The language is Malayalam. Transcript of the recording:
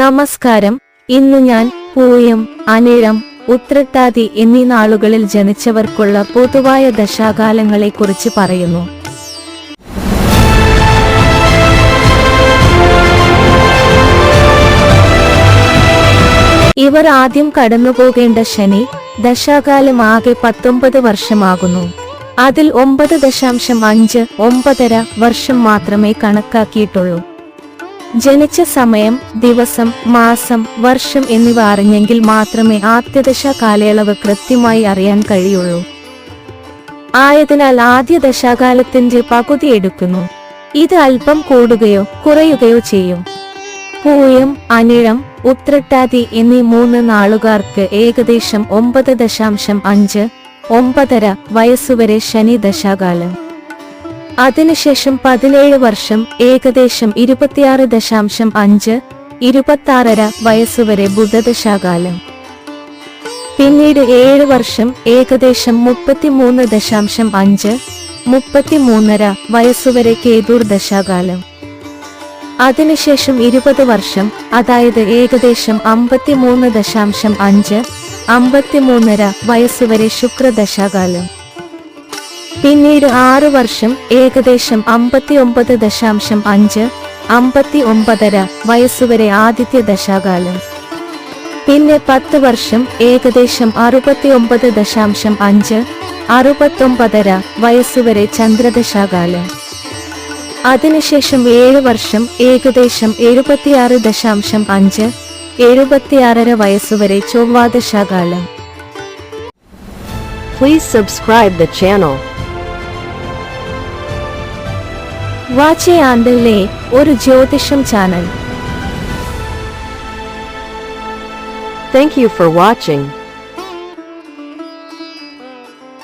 നമസ്കാരം. ഇന്ന് ഞാൻ പൂയം അനിഴം ഉത്രട്ടാതി എന്നീ നാളുകളിൽ ജനിച്ചവർക്കുള്ള പൊതുവായ ദശാകാലങ്ങളെ കുറിച്ച് പറയുന്നു. ഇവർ ആദ്യം കടന്നുപോകേണ്ട ശനി ദശാകാലം ആകെ പത്തൊമ്പത് വർഷമാകുന്നു. അതിൽ ഒമ്പത് ദശാംശം അഞ്ച് ഒമ്പതര വർഷം മാത്രമേ കണക്കാക്കിയിട്ടുള്ളൂ. ജനിച്ച സമയം ദിവസം മാസം വർഷം എന്നിവ അറിഞ്ഞെങ്കിൽ മാത്രമേ ആദ്യദശ കാലയളവ് കൃത്യമായി അറിയാൻ കഴിയുള്ളൂ. ആയതിനാൽ ആദ്യ ദശാകാലത്തിന്റെ പകുതി എടുക്കുന്നു. ഇത് അല്പം കൂടുകയോ കുറയുകയോ ചെയ്യും. പൂയം അനിഴം ഉത്രട്ടാതി എന്നീ മൂന്ന് നാളുകാർക്ക് ഏകദേശം ഒമ്പത് ദശാംശം അഞ്ച് ഒമ്പതര വയസ്സുവരെ ശനി ദശാകാലം. അതിനുശേഷം പതിനേഴ് വർഷം ഏകദേശം ഇരുപത്തിയാറ് ദശാംശം അഞ്ച് ഇരുപത്താറര വയസ്സുവരെ ബുധദശാകാലം പിന്നീട് ഏഴ് വർഷം ഏകദേശം മുപ്പത്തിമൂന്ന് ദശാംശം അഞ്ച് മുപ്പത്തിമൂന്നര വയസ്സുവരെ കേതൂർ ദശാകാലം. അതിനുശേഷം ഇരുപത് വർഷം അതായത് ഏകദേശം അമ്പത്തിമൂന്ന് ദശാംശം അഞ്ച് അമ്പത്തിമൂന്നര വയസ്സുവരെ ശുക്രദശാകാലം. പിന്നീട് ആറു വർഷം ഏകദേശം അമ്പത്തിയൊമ്പത് ദശാംശം അഞ്ച് അമ്പത്തി ഒമ്പതര വയസ്സുവരെ ആദിത്യ ദശാകാലം. പിന്നെ പത്ത് വർഷം ഏകദേശം അറുപത്തിയൊമ്പത് ദശാംശം അഞ്ച് അറുപത്തൊമ്പതര വയസ്സുവരെ ചന്ദ്രദശാകാലം. അതിനുശേഷം ഏഴ് വർഷം ഏകദേശം എഴുപത്തിയാറ് ദശാംശം അഞ്ച് എഴുപത്തിയാറര വയസ്സുവരെ ചൊവ്വാദശാകാലം. Please subscribe the channel. വാച്ചെ ആണ്ടല്ലേ ഒരു ജ്യോതിഷം channel Thank you for watching.